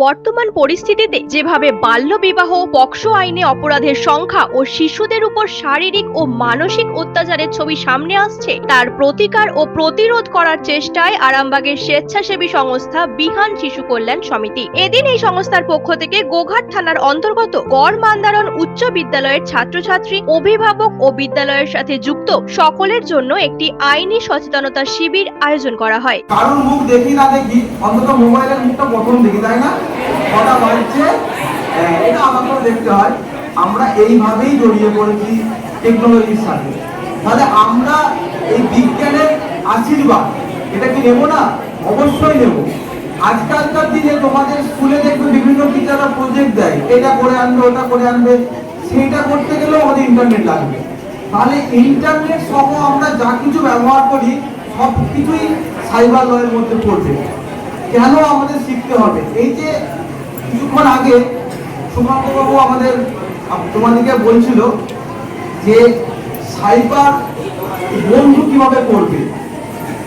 বর্তমান পরিস্থিতিতে যেভাবে বাল্যবিবাহ, পক্সো আইনে অপরাধের সংখ্যা ও শিশুদের উপর শারীরিক ও মানসিক অত্যাচারের ছবি সামনে আসছে, তার প্রতিকার ও প্রতিরোধ করার চেষ্টায় আরামবাগের স্বেচ্ছাসেবী সংস্থা বিহান শিশু কল্যাণ সমিতি। এদিন এই সংস্থার পক্ষ থেকে গোঘাট থানার অন্তর্গত গড় মান্দারণ উচ্চ বিদ্যালয়ের ছাত্রছাত্রী, অভিভাবক ও বিদ্যালয়ের সাথে যুক্ত সকলের জন্য একটি আইনি সচেতনতা শিবির আয়োজন করা হয়। কারোর মুখ দেখি না দেখি, অন্তত মোবাইলের মুখটা প্রথম দেখি, তাই না? বাজছে হ্যাঁ, এটা আমাকেও দেখতে হয়। আমরা এইভাবেই জড়িয়ে পড়েছি টেকনোলজির সাথে। তাহলে আমরা এই বিজ্ঞানের আশীর্বাদ এটা কি নেব না? অবশ্যই নেব। আজকালকার দিনে তোমাদের স্কুলে দেখবে বিভিন্ন টিচাররা প্রজেক্ট দেয়। এটা করে আনবে ওটা করে আনবে। সেইটা করতে গেলেও আমাদের ইন্টারনেট লাগবে। তাহলে ইন্টারনেট সহ আমরা যা কিছু ব্যবহার করি সব কিছুই সাইবার লয়ের মধ্যে পড়বে। কেন আমাদের শিখতে হবে? এই যে কিছুক্ষণ আগে সুকান্ত বাবু আমাদের তোমাদেরকে বলছিল যে সাইবার বন্ধু কীভাবে করবে।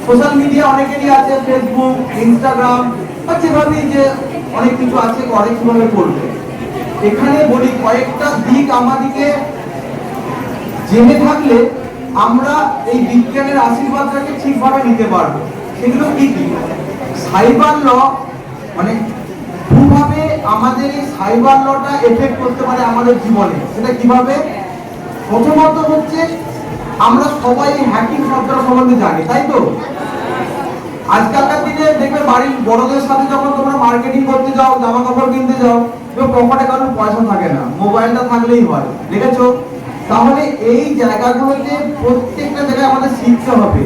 সোশ্যাল মিডিয়া অনেকেরই আছে ফেসবুক ইনস্টাগ্রাম বা যেভাবেই যে অনেক কিছু আছে, অনেক কীভাবে করবে। এখানে বলি, কয়েকটা দিক আমাদেরকে জেনে থাকলে আমরা এই বিজ্ঞানের আশীর্বাদটাকে ঠিকভাবে নিতে পারব। সেগুলো কি কি? সাইবার ল মানে আমাদের এই সাইবার লটা এফেক্ট করতে পারে আমাদের জীবনে। সেটা কীভাবে? প্রথমত হচ্ছে, আমরা সবাই হ্যাকিং শব্দটা সম্বন্ধে জানি, তাই তো? আজকালকার দিনে দেখবে বাড়ির বড়দের সাথে যখন তোমরা মার্কেটিং করতে যাও জামা কাপড় কিনতে যাও পকেটে কারোর পয়সা থাকে না মোবাইলটা থাকলেই হয়, দেখেছ? তাহলে এই জায়গাগুলোতে প্রত্যেকটা জায়গায় আমাদের শিখতে হবে।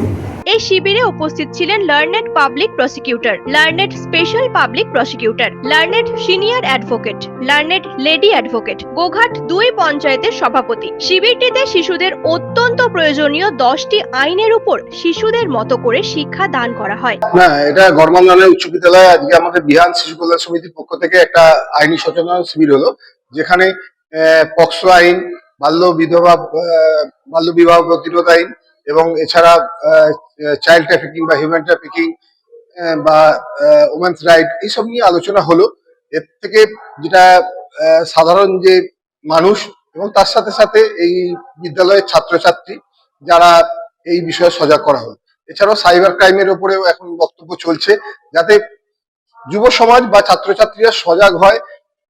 এই শিবিরে উপস্থিত ছিলেন learned public prosecutor learned special public prosecutor learned senior advocate learned lady advocate Goghat দুই পঞ্চায়েতের সভাপতি। শিবিরটিতে শিশুদের অত্যন্ত প্রয়োজনীয় দশটি আইনের উপর শিশুদের মতো করে শিক্ষা দান করা হয়। না, এটা গড়মান্দানের উচ্চ বিদ্যালয়ে, আজকে আমাদের বিহান শিশু কল্যাণ সমিতির পক্ষ থেকে একটা আইনি সচেতনতা শিবির হলো, যেখানে পক্সো আইন, বাল্য বিধবা বাল্য বিবাহ প্রতিরোধ আইন এবং এছাড়া চাইল্ড ট্রাফিকিং বা হিউম্যান ট্রাফিকিং বা ওমেন্স রাইট এইসব নিয়ে আলোচনা হলো। এর থেকে যেটা সাধারণ যে মানুষ এবং তার সাথে সাথে এই বিদ্যালয়ের ছাত্রছাত্রী যারা এই বিষয়ে সজাগ করা হলো। এছাড়াও সাইবার ক্রাইমের উপরেও এখন বক্তব্য চলছে, যাতে যুব সমাজ বা ছাত্রছাত্রীরা সজাগ হয়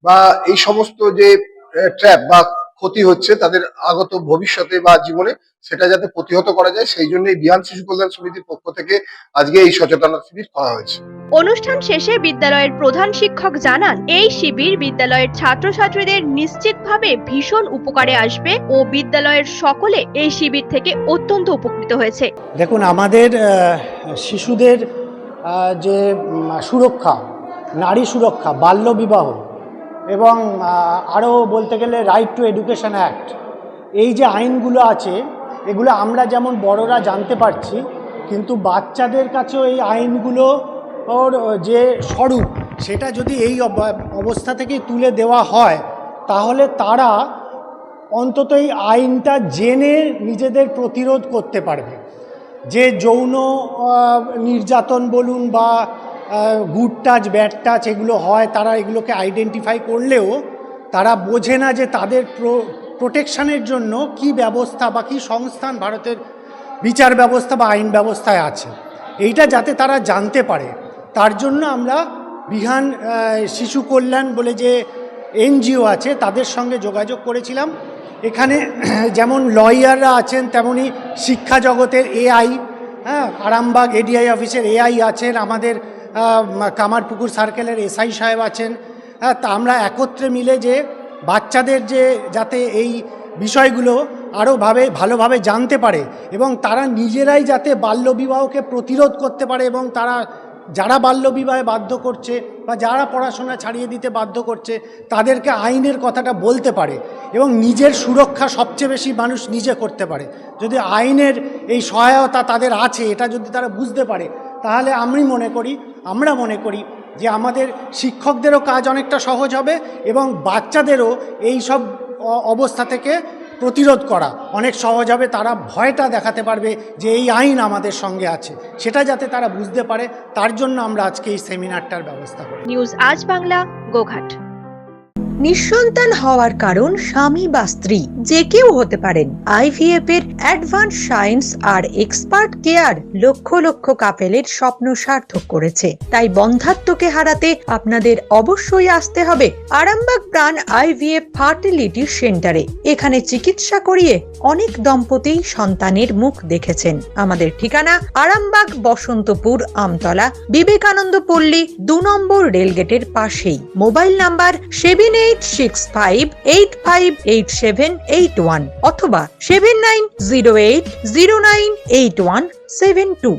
বা এই সমস্ত যে ট্র্যাপ বা ক্ষতি হচ্ছে তাদের আগত ভবিষ্যতে বা জীবনে সেটা যাতে প্রতিহত করা যায় সেই জন্য এই বিহান শিশু কল্যাণ সমিতির পক্ষ থেকে আজকে এই সচেতনতা শিবির করা হয়েছে। অনুষ্ঠান শেষে বিদ্যালয়ের প্রধান শিক্ষক জানান এই শিবির বিদ্যালয়ের ছাত্রছাত্রীদের নিশ্চিতভাবে ভীষণ উপকারে আসবে ও বিদ্যালয়ের সকলে এই শিবির থেকে অত্যন্ত উপকৃত হয়েছে। দেখুন আমাদের শিশুদের যে সুরক্ষা নারী সুরক্ষা বাল্যবিবাহ এবং আরও বলতে গেলে রাইট টু এডুকেশন অ্যাক্ট এই যে আইনগুলো আছে, এগুলো আমরা যেমন বড়রা জানতে পারছি, কিন্তু বাচ্চাদের কাছেও এই আইনগুলো ওর যে স্বরূপ, সেটা যদি এই অবস্থা থেকে তুলে দেওয়া হয়, তাহলে তারা অন্তত এই আইনটা জেনে নিজেদের প্রতিরোধ করতে পারবে। যে যৌন নির্যাতন বলুন বা গুড টাচ ব্যাড টাচ এগুলো হয়, তারা এগুলোকে আইডেন্টিফাই করলেও তারা বোঝে না যে তাদের প্রোটেকশানের জন্য কি ব্যবস্থা বা কি সংস্থান ভারতের বিচার ব্যবস্থা বা আইন ব্যবস্থায় আছে। এইটা যাতে তারা জানতে পারে। তার জন্য আমরা বিহান শিশু কল্যাণ বলে যে এনজিও আছে, তাদের সঙ্গে যোগাযোগ করেছিলাম। এখানে যেমন লয়াররা আছেন, তেমনি শিক্ষা জগতের এআই হ্যাঁ আরামবাগ এডিআই অফিসের এআই আছেন, আমাদের কামারপুকুর সার্কেলের এসআই সাহেব আছেন। তা আমরা একত্রে মিলে যে বাচ্চাদের যে যাতে এই বিষয়গুলো আরও ভাবে, ভালোভাবে জানতে পারে এবং তারা নিজেরাই যাতে বাল্যবিবাহকে প্রতিরোধ করতে পারে এবং তারা, যারা বাল্যবিবাহে বাধ্য করছে বা যারা পড়াশোনা ছাড়িয়ে দিতে বাধ্য করছে, তাদেরকে আইনের কথাটা বলতে পারে এবং নিজের সুরক্ষা সবচেয়ে বেশি মানুষ নিজে করতে পারে। যদি আইনের এই সহায়তা তাদের আছে, এটা যদি তারা বুঝতে পারে তাহলে আমি মনে করি, আমরা মনে করি যে আমাদের শিক্ষকদেরও কাজ অনেকটা সহজ হবে এবং বাচ্চাদেরও এই সব অবস্থা থেকে প্রতিরোধ করা। অনেক সহজ হবে, তারা ভয়টা দেখাতে পারবে যে এই আইন আমাদের সঙ্গে আছে। সেটা যাতে তারা বুঝতে পারে, তার জন্য আমরা আজকে এই সেমিনারটার ব্যবস্থা করি। নিউজ আজ বাংলা, গোঘাট। নিঃসন্তান হওয়ার কারণ স্বামী বা স্ত্রী, যে কেউ হতে পারেন। আইভিএফ এর অ্যাডভান্স সায়েন্স আর এক্সপার্ট কেয়ার লক্ষ লক্ষ কাপেলের স্বপ্ন সার্থক করেছে। তাই বন্ধাত্মকে হারাতে আপনাদের অবশ্যই আসতে হবে আরামবাগ প্রাণ আইভিএফ ফার্টিলিটি সেন্টারে। এখানে চিকিৎসা করিয়ে অনেক দম্পতি সন্তানের মুখ দেখেছেন। আমাদের ঠিকানা আরামবাগ বসন্তপুর আমতলা, বিবেকানন্দ পল্লী দু নম্বর রেলগেটের পাশেই। Mobile number seven eight six five eight five eight seven eight one অথবা seven nine zero eight zero nine eight one seven two.